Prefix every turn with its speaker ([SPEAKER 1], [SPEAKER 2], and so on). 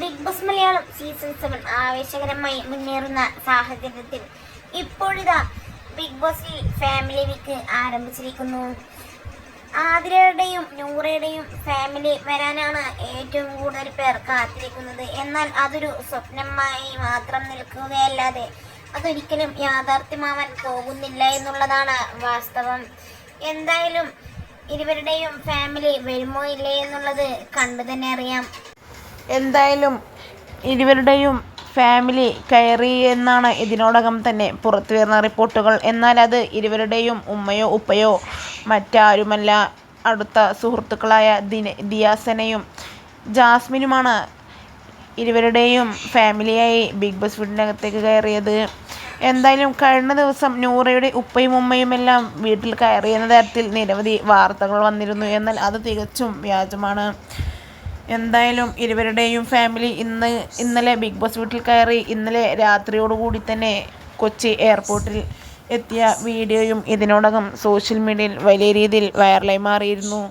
[SPEAKER 1] Bigg Boss Malayalam season seven ആവേശകരമായി മുന്നേറുന്ന സാഹചര്യത്തിൽ ഇപ്പോഴിതാ ബിഗ് ബോസിൽ ഫാമിലി വീക്ക് ആരംഭിച്ചിരിക്കുന്നു. ആതിരയുടെയും നൂറയുടെയും ഫാമിലി വരാനാണ് ഏറ്റവും കൂടുതൽ പേർ കാത്തിരിക്കുന്നത്. എന്നാൽ അതൊരു സ്വപ്നമായി മാത്രം നിൽക്കുകയല്ലാതെ അതൊരിക്കലും യാഥാർത്ഥ്യമാവാൻ പോകുന്നില്ല എന്നുള്ളതാണ് വാസ്തവം. എന്തായാലും ഇരുവരുടെയും ഫാമിലി വരുമോ ഇല്ലേ എന്നുള്ളത് കണ്ടു തന്നെ അറിയാം.
[SPEAKER 2] എന്തായാലും ഇരുവരുടെയും ഫാമിലി കയറി എന്നാണ് ഇതിനോടകം തന്നെ പുറത്തു വരുന്ന റിപ്പോർട്ടുകൾ. എന്നാൽ അത് ഇരുവരുടെയും ഉമ്മയോ ഉപ്പയോ മറ്റാരുമല്ല. അടുത്ത സുഹൃത്തുക്കളായ ദിന ദിയാസനയും ജാസ്മിനുമാണ് ഇരുവരുടെയും ഫാമിലിയായി ബിഗ് ബോസ് വീടിനകത്തേക്ക് കയറിയത്. എന്തായാലും കഴിഞ്ഞ ദിവസം നൂറയുടെ ഉപ്പയും ഉമ്മയും എല്ലാം വീട്ടിൽ കയറിയെന്ന തരത്തിൽ നിരവധി വാർത്തകൾ വന്നിരുന്നു. എന്നാൽ അത് തികച്ചും വ്യാജമാണ്. എന്തായാലും ഇരുവരുടെയും ഫാമിലി ഇന്ന് ഇന്നലെ ബിഗ് ബോസ് വീട്ടിൽ കയറി ഇന്നലെ രാത്രിയോടുകൂടി തന്നെ കൊച്ചി എയർപോർട്ടിൽ എത്തിയ വീഡിയോയും ഇതിനോടകം സോഷ്യൽ മീഡിയയിൽ വലിയ രീതിയിൽ വൈറലായി മാറിയിരുന്നു.